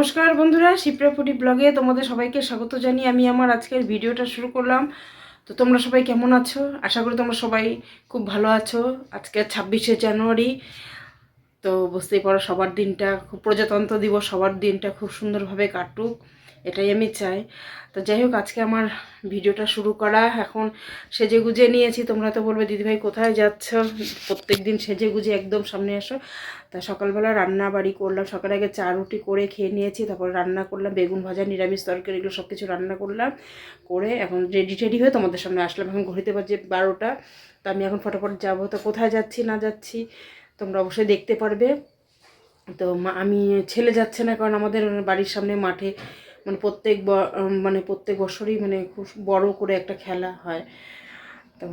নমস্কার বন্ধুরা শিপ্রাপুরি ব্লগে তোমাদের সবাইকে স্বাগত জানিয়ে আমি আমার আজকের ভিডিওটা শুরু করলাম। তো তোমরা সবাই কেমন আছো? আশা করি তোমরা সবাই খুব ভালো আছো। আজকে ছাব্বিশে জানুয়ারি, তো বুঝতেই পারো সবার দিনটা, খুব প্রজাতন্ত্র দিবস, সবার দিনটা খুব সুন্দরভাবে কাটুক। এটাই আমি চাই। তো যাই হোক আজকে আমার ভিডিওটা শুরু করা। এখন সেজে গুজে নিয়েছি। তোমরা তো বলবে, দিদিভাই, কোথায় যাচ্ছ? প্রত্যেক দিন সেজে গুজে একদম সামনে আসো তা সকালবেলা রান্না বাড়ি করলাম। সকালে আগে চা রুটি করে খেয়ে নিয়েছি। তারপর রান্না করলাম। বেগুন ভাজা, নিরামিষ তরকারি, এগুলো সব কিছু রান্না করলাম। করে এখন রেডি টেডি হয়ে তোমাদের সামনে আসলাম। এখন ঘড়িতে বাজে বারোটা। তো আমি এখন ফটাফট যাব। তো কোথায় যাচ্ছি, না যাচ্ছি, তোমরা অবশ্যই দেখতে পারবে। তো আমি ছেলে যাচ্ছে না কারণ আমাদের বাড়ির সামনে মাঠে মানে প্রত্যেক মানে প্রত্যেক বছরই মানে খুব বড় করে একটা খেলা হয়। তো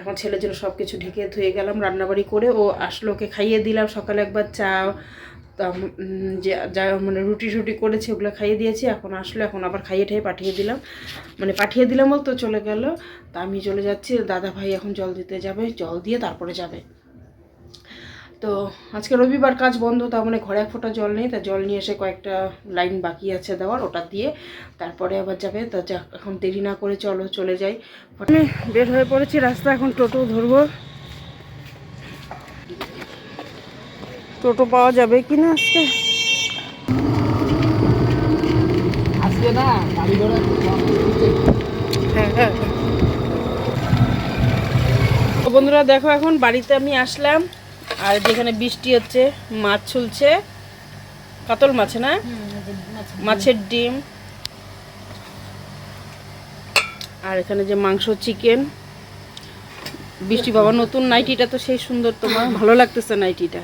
এখন ছেলের জন্য সব কিছু ঢেকে ধুয়ে গেলাম, রান্নাবাড়ি করে ও আসলো, ওকে খাইয়ে দিলাম, সকালে একবার চা যা মানে রুটি টুটি করেছে ওগুলো খাইয়ে দিয়েছি, এখন আসলো, এখন আবার খাইয়ে ঠাইয়ে পাঠিয়ে দিলাম। মানে পাঠিয়ে দিলাম বলতো চলে গেল, তা আমি চলে যাচ্ছি দাদা ভাই এখন জল দিতে যাবে, জল দিয়ে তারপরে যাবে। তো আজকে রবিবার কাজ বন্ধ তার মানে ঘরে এক ফোঁটা জল নেই তা জল নিয়ে এসে কয়েকটা লাইন বাকি আছে দেওয়ার ওটা দিয়ে তারপরে আবার যাবে। তা যা এখন দেরি না করে চলো চলে যাই। আমি বের হয়ে পড়েছি রাস্তা এখন টোটো ধরবো। টোটো পাওয়া যাবে কি না আজকে? আজকে না গাড়ি ঘোড়া। হ্যাঁ হ্যাঁ। বন্ধুরা দেখো এখন বাড়িতে আমি আসলাম। আর যেখানে বৃষ্টি হচ্ছে মাছ ছুলছে। কাতল মাছ না? মাছের ডিম। আর এখানে যে মাংস চিকেন। বৃষ্টি বাবা নতুন নাইটিটা তো সেই সুন্দর তোমার। ভালো লাগতেছে নাইটিটা।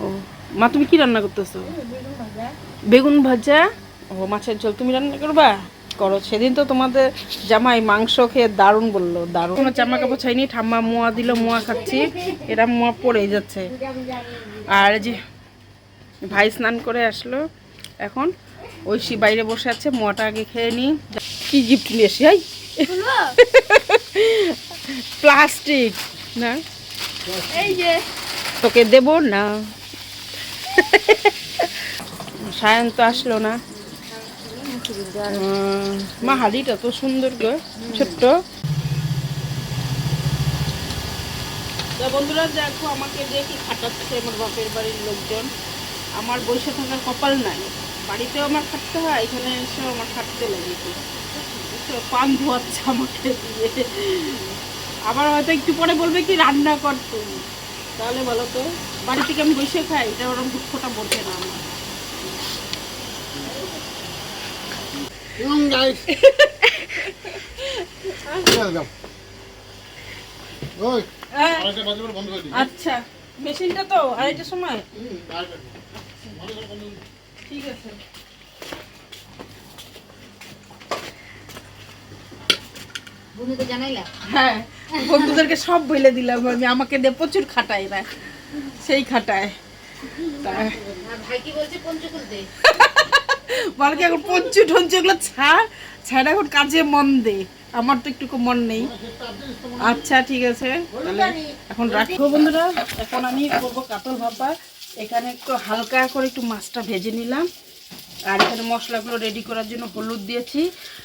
ও মা তুমি কি রান্না করতেছো? বেগুন ভাজা? ও মাছের ঝোল তুমি রান্না করবা? করো। সেদিন তো তোমাদের জামাই মাংস খেয়ে দারুণ বলল দারুণ। কোনো জামা কাপড় চাইনি ঠাম্মা মোয়া দিল মোয়া খাচ্ছি। এরা মোয়া পড়েই যাচ্ছে। আর যে ভাই স্নান করে আসলো এখন ঐশী বাইরে বসে আছে মোয়াটা আগে খেয়ে নি। কি গিফট নিয়ে এসি হাই? প্লাস্টিক না? এই যে। তোকে দেব না। সায়ন তো আসলো না। মা হাড়িটা তো সুন্দর গো ছোট্ট। তো বন্ধুরা দেখো আমাকে দেখি খাটাচ্ছে আমার বাপের বাড়ির লোকজন। আমার বসে থাকার কপাল নাই। বাড়িতেও আমার খাটতে হয় এখানে এসেও আমার খাটতে লাগে। পান ধোয়াচ্ছে আমাকে দিয়ে। আবার হয়তো একটু পরে বলবে কি রান্না কর তুমি। তাহলে বলো তো বাড়ি থেকে আমি বসে খাই এটা ওরকম দুঃখটা বোঝে না আমার এবং guys, চলে যাও। ওই, আড়াইটা বাজে পরে বন্ধ করে দিই। আচ্ছা মেশিনটা তো আড়াইটার সময়। ঠিক আছে। হ্যাঁ বন্ধুদেরকে সব বলে দিলাম আমি আমাকে দিয়ে প্রচুর খাটায় না সেই খাটায়। ভাই কি বলছে পঞ্চ খুলতে বল এখন পঞ্চু টঞ্চু এগুলো ছাড় ছাড় এখন কাজে মন দে। আমার তো একটু মন নেই। আচ্ছা ঠিক আছে। তাহলে এখন রাখব বন্ধুরা, এখন আমি করব কাতল ভাপা। এখানে একটু হালকা করে একটু মাছটা ভেজে নিলাম। আর এখানে মশলাগুলো রেডি করার জন্য হলুদ দিয়েছি,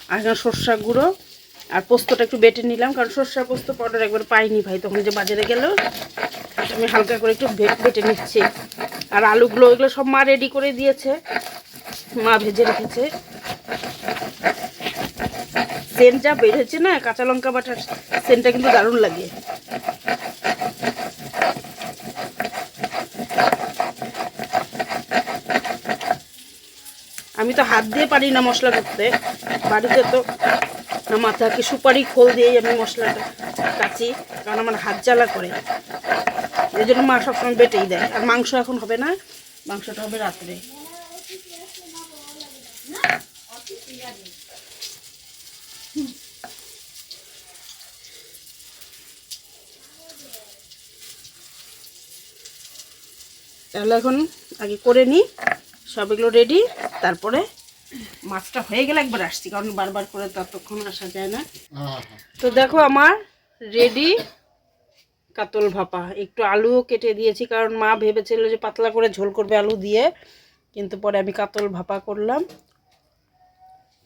আর এখানে সর্ষা গুঁড়ো। আর পোস্তটা একটু বেটে নিলাম, কারণ সর্ষা পোস্ত পাউডার একবার পাইনি ভাই, তখন যে বাজারে গেল। আমি হালকা করে একটু বেটে নিচ্ছি। আর আলুগুলো, এগুলো সব মা রেডি করে দিয়েছে। মা ভেজে রেখেছে। সেন্ট যা বেড়েছে না, কাঁচা লঙ্কা বাটার সেন্টটা কিন্তু দারুণ লাগে। আমি তো হাত দিয়ে পারি না মশলা করতে। বাড়িতে তো আমার থাকে সুপারি খোল দিয়েই আমি মশলাটা কাচি, কারণ আমার হাত জ্বালা করে। এই জন্য মা সবসময় বেটেই দেয়। আর মাংস এখন হবে না, মাংসটা হবে রাত্রে। তাহলে এখন আগে করে নিই। সব এগুলো রেডি তারপরে মাছটা হয়ে গেলে একবার আসছি, কারণ বারবার করে ততক্ষণ আসা যায় না। তো দেখো আমার রেডি কাতল ভাপা। একটু আলুও কেটে দিয়েছি, কারণ মা ভেবেছিল যে পাতলা করে ঝোল করবে আলু দিয়ে, কিন্তু পরে আমি কাতল ভাপা করলাম।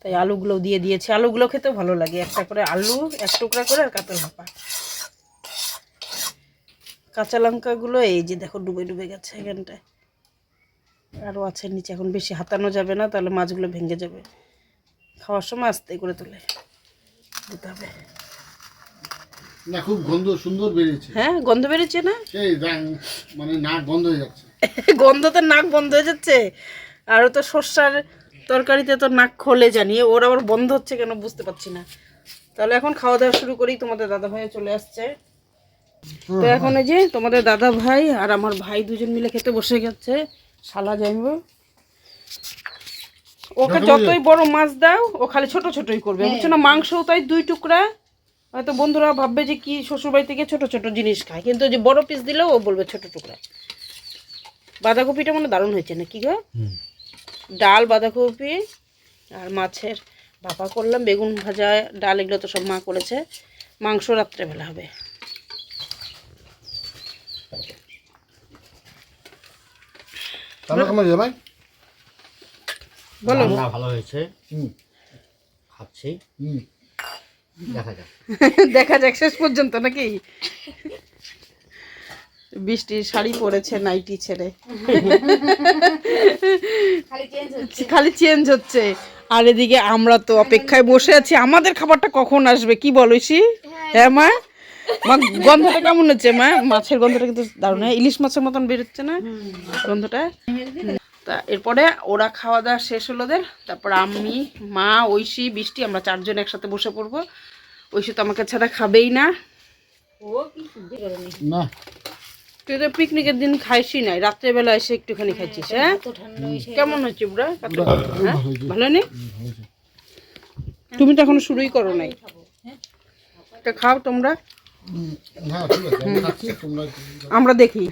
তাই আলুগুলো দিয়ে দিয়েছি। আলুগুলো খেতেও ভালো লাগে, একটা করে আলু, এক টুকরা করে আর কাতল ভাপা। কাঁচা লঙ্কাগুলো এই যে দেখো ডুবে ডুবে গেছে এখানটায়। আরও আছে নিচে এখন বেশি হাতানো যাবে না তাহলে মাছগুলো ভেঙে যাবে। খাওয়ার সময় আস্তে করে তুলে দিতে হবে। না খুব গন্ধ সুন্দর বেরিয়েছে। হ্যাঁ গন্ধ না? সেই মানে নাক বন্ধ হয়ে যাচ্ছে। গন্ধতে নাক বন্ধ হয়ে যাচ্ছে। আর তো সর্ষার তরকারিতে তো নাক খোলে জানি ওর আবার বন্ধ হচ্ছে কেন বুঝতে পারছি না। তাহলে এখন খাওয়া দাওয়া শুরু করি তোমাদের দাদা ভাই চলে আসছে। তো এখন এই যে তোমাদের দাদা ভাই আর আমার ভাই দুজন মিলে খেতে বসে গেছে। শালা যাইব ওকে যতই বড় মাছ দাও ও খালি ছোট ছোটই করবে। বুঝছ না মাংসও তাই দুই টুকরা। হয়তো বন্ধুরা ভাববে যে কি শ্বশুরবাড়ি থেকে ছোট ছোট জিনিস খায় কিন্তু যে বড় পিস দিলেও ও বলবে ছোট টুকরা। বাঁধাকপিটা মানে দারুণ হয়েছে না কি গো ডাল বাঁধাকপি আর মাছের ভাপা করলাম বেগুন ভাজা ডাল এগুলো তো সব মা করেছে। মাংস রাত্রেবেলা হবে। তাহলে কেমন যাবে বলো। রান্না ভালো হয়েছে। খাচ্ছি। দেখা যাক। দেখা যাক শেষ পর্যন্ত নাকি? বৃষ্টির শাড়ি পরেছে নাইটি ছেড়ে। খালি চেঞ্জ হচ্ছে। খালি চেঞ্জ হচ্ছে। আর এদিকে আমরা তো অপেক্ষায় বসে আছি। আমাদের খাবারটা কখন আসবে কি বলিসি হ্যাঁ মা? মা গন্ধটা কেমন হচ্ছে মা? মাছের গন্ধটা কিন্তু দারুণ হ্যাঁ? ইলিশ মাছের মতন বেরোচ্ছে না গন্ধটা? তা এরপরে ওরা খাওয়া দাওয়া শেষ হলো ওদের তারপর আমি মা ঐশী বৃষ্টি আমরা চারজন একসাথে বসে পড়ব। ঐশী তো আমাকে ছাড়া খাবেই না। তুই তো পিকনিকের দিন খাইসই নাই রাত্রেবেলা এসে একটুখানি খাইছিস হ্যাঁ হয়েছে কেমন হচ্ছে বুড়া? হ্যাঁ? ভালো ভালো নেই? তুমি তো এখনও শুরুই করো নাই। তা খাও তোমরা। আমরা দেখি।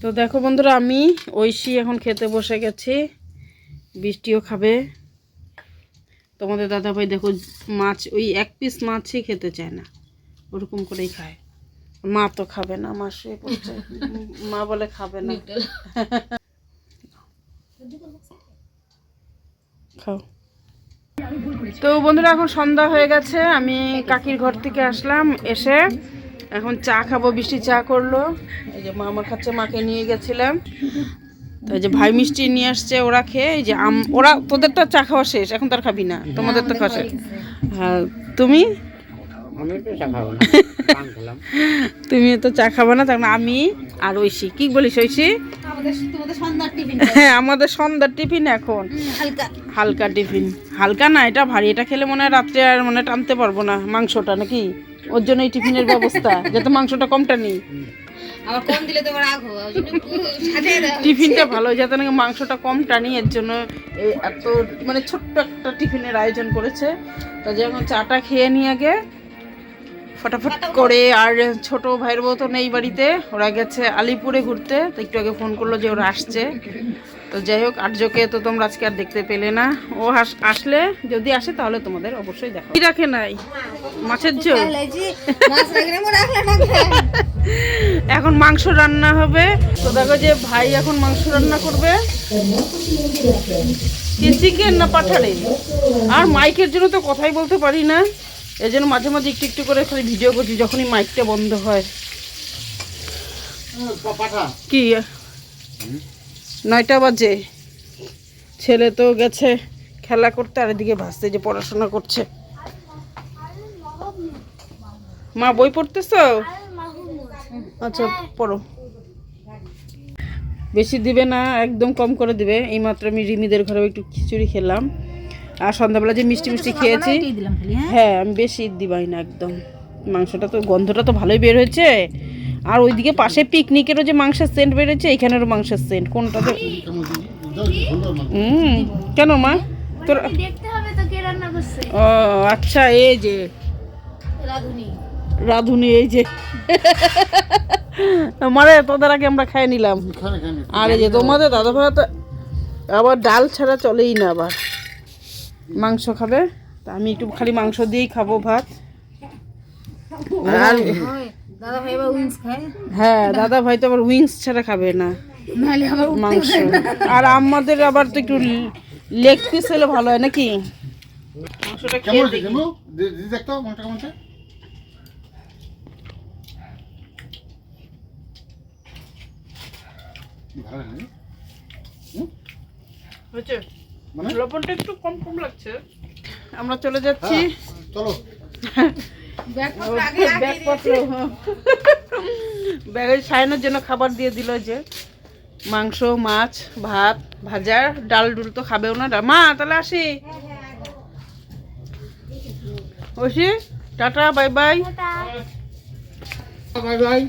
তো দেখো বন্ধুরা আমি ঐশী এখন খেতে বসে গেছি। বৃষ্টিও খাবে। তোমাদের দাদা ভাই দেখো মাছ ওই এক পিস মাছই খেতে চায় না। ওরকম করেই খায়। মা তো খাবে না মা শুয়ে পড়ছে। মা বলে খাবে না। খাও। তো বন্ধুরা, এখন সন্ধ্যা হয়ে গেছে। আমি কাকির ঘর থেকে আসলাম, এসে এখন চা খাব বৃষ্টি চা করল। এই যে মা আমার কাছে মাকে নিয়ে গেছিলাম। তো যে ভাই মিষ্টি নিয়ে আসছে ওরা খেয়ে, এই যে আম ওরা তোদের তো চা খাওয়া শেষ, এখন তো আর খাবি না। তোমাদের তো খাওয়া শেষ। হ্যাঁ তুমি? তুমি তো চা খাব না তখন আমি আর ঐশী। কি বলিস ঐশী? আমাদের সন্ধ্যার টিফিন। হ্যাঁ আমাদের সন্ধ্যার টিফিন এখন। হালকা। হালকা টিফিন। হালকা না এটা ভারী। এটা খেলে মনে হয় রাত্রে আর মানে টানতে পারব না মাংসটা নাকি? ওর জন্য এই টিফিনের ব্যবস্থা যাতে মাংসটা কম টানি টিফিনটা ভালো যাতে নাকি মাংসটা কম টানি এর জন্য এত মানে ছোট্ট একটা টিফিনের আয়োজন করেছে। তো যখন চাটা খেয়ে নিয়ে আগে। ফটাফট করে, আর ছোট ভাইয়ের বউ তো নেই বাড়িতে। ওরা গেছে আলিপুরে ঘুরতে, তো একটু আগে ফোন করল যে ওরা আসছে। তো যাই হোক, আর্যকে তো তোমরা আজকে আর দেখতে পেলে না। ও আসলে যদি আসে তাহলে তোমাদের অবশ্যই দেখো। কি রাখে নাই? মাছের ঝোল? এখন মাংস রান্না হবে। তো দেখো যে ভাই এখন মাংস রান্না করবে। চিকেন না পাঠালে? আর মাইকের জন্য তো কথাই বলতে পারি না। এই জন্য মাঝে মাঝে একটু একটু করে খালি ভিডিও করছি যখনই মাইকটা বন্ধ হয়। কি? নয়টা বাজে। ছেলে তো গেছে খেলা করতে আর এদিকে ভাসতে যে পড়াশোনা করছে। মা বই পড়তেছো? আচ্ছা পড়ো। বেশি দিবে না একদম কম করে দিবে। এইমাত্র আমি রিমিদের ঘরে একটু খিচুড়ি খেলাম। আর সন্ধ্যাবেলা যে মিষ্টি মিষ্টি খেয়েছি হ্যাঁ? হ্যাঁ আমি বেশি দিবাই না একদম। মাংসটা তো গন্ধটা তো ভালোই বের হয়েছে। আর ওইদিকে পাশে পিকনিকেরও যে মাংসের সেন্ট বেরোচ্ছে এখানেরও মাংসের সেন্ট কোনটা হুম কেন মা? তোর দেখতে হবে তো কে রান্না করছে। ও আচ্ছা এই যে। রাধুনি। রাধুনি এই যে। মারে তোদের আগে আমরা খাই নিলাম। আর এই যে তোমাদের দাদা ভাই তো আবার ডাল ছাড়া চলেই না আবার। মাংস খাবে। তা আমি একটু খালি মাংস দিয়েই খাব ভাত। আর দাদা ভাই এবার খায় হ্যাঁ দাদা ভাই তো আবার উইংস ছাড়া খাবে না। মাংস। আর আমাদের আবার তো একটু লেগ পিস হলে ভালো হয় নাকি? মাংসটা খেয়ে? ভালো? হয়েছে? মানে? লবণটা একটু কম কম লাগছে। আমরা চলে যাচ্ছি। হ্যাঁ, চলো। ব্যাগপত্র আগে ব্যাগের সায়নের জন্য খাবার দিয়ে দিল যে। মাংস মাছ ভাত ভাজা ডাল ডুল তো খাবেও না। মা তাহলে আসি। ওসি tata bye by. Bye bye.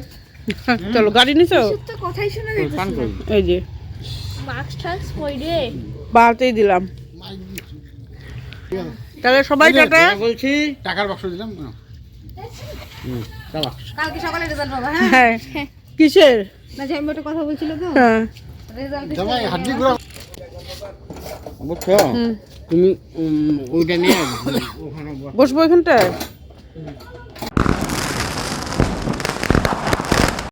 চলো গাড়ি নিছো? তো কথাই শোনা এই যে। মাস্ক টাস্ক পরে বাড়তেই দিলাম। তাহলে সবাই টাটা বলছি টাকার বাক্স দিলাম না। হুম, চলো। কালকে সকালে রেজাল্ট পাবা হ্যাঁ? হ্যাঁ। কিসের? না যে একটা কথা বলছিল তো। হ্যাঁ। রেজাল্ট জামাই হাড্ডি গুঁড়া বুঝছ? তুমি ওইটা নিয়ে বসবো এখানটায়?